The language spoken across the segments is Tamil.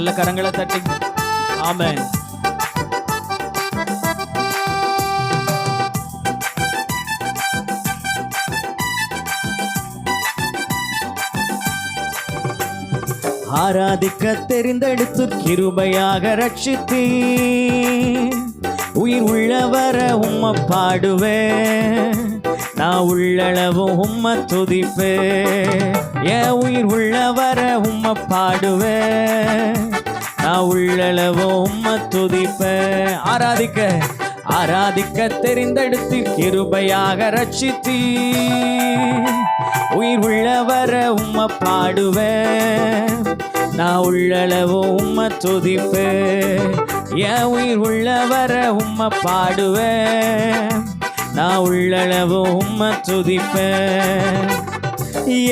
நல்ல கரங்களை தட்டி. ஆமென். ஆராதிக்க தெரிந்தெடுத்து கிருபையாக ரட்சித்தீ உயிர் உள்ளவர உம்ம பாடுவே நான் உள்ளளவும் உம்ம துதிப்பே என் உயிர் உள்ளவர உம்ம பாடுவே நான் உள்ளளவோ உம்ம துதிப்ப. ஆராதிக்க ஆராதிக்க தெரிந்தெடுத்து கிருபையாக ரட்சித்தி. உயிர் உள்ளவர உம்ம பாடுவேன் நான் உள்ளளவோ உம்ம துதிப்பேன் என் உயிர் உள்ளவர உம்ம பாடுவேன் நான் உள்ளளவோ உம்ம துதிப்பேன்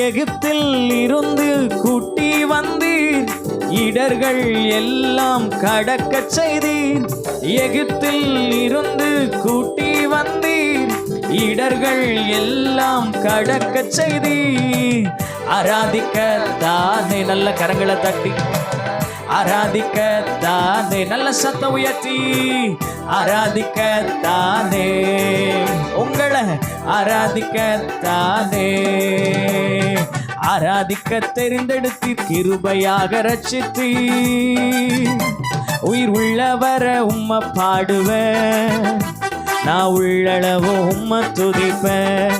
எகிப்தில் இருந்து கூட்டி வந்தீர். இடர்கள் எல்லாம் கடக்க செய்தீர். எகிப்தில் இருந்து கூட்டி வந்தீர். இடர்கள் எல்லாம் கடக்க செய்தீர். ஆராதிக்க தானே நல்ல கரங்களை தட்டி. ஆராதிக்க தானே நல்ல சத்தம் உயர்த்தி. ஆராதிக்க தானே உங்களை ஆராதிக்க தானே. ஆராதிக்க தெரிந்தெடுத்து கிருபையாக ரட்சித்தி உயிர் உள்ளவர உம்ம பாடுவேன். நான் உள்ளளவும் உம்ம துதிப்பேன்.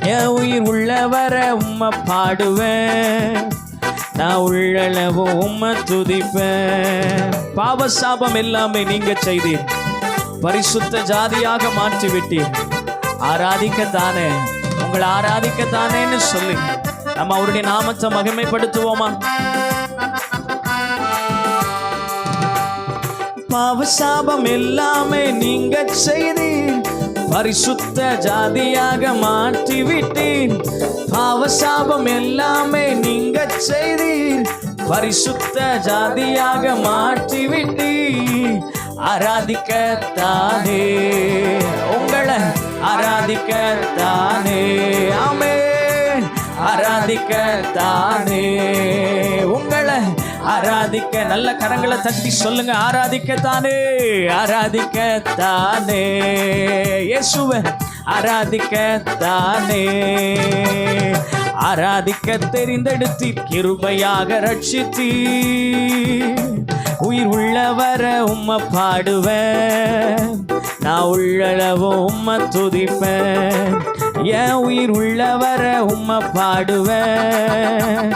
என் உயிர் உள்ளவர உம்ம பாடுவேன். நான் உள்ளளவும் உம்ம துதிப்பேன். பாவ சாபம் எல்லாமே நீங்க செய்தீர். பரிசுத்த ஜாதியாக மாற்றிவிட்டீர். ஆராதிக்கத்தானே. உங்களை ஆராதிக்கத்தானேன்னு சொல்லுங்கள் நம்ம அவருடைய நாமத்தை மகிமைப்படுத்துவோமா? பாவ சாபம் எல்லாமே நீங்க செய்தீர். பரிசுத்த ஜாதியாக மாற்றி விட்டீர் பாவ சாபம் எல்லாமே நீங்க செய்தீர். பரிசுத்த ஜாதியாக மாற்றி விட்டீர் ஆராதிக்கத்தானே. உங்களை ஆராதிக்கத்தானே. ஆராதிக்கத்தானே. உங்களை ஆராதிக்க நல்ல கரங்களை தட்டி சொல்லுங்க ஆராதிக்க தானே ஆராதிக்க தானே இயேசுவ ஆராதிக்க தெரிந்தெடுத்தி கிருபையாக ரட்சித்தி உயிர் உள்ளவர உம்ம பாடுவேன் நான் உள்ளளவு உம்ம துதிப்பேன். என் உயிர் உள்ளவர உம்மை பாடுவேன்.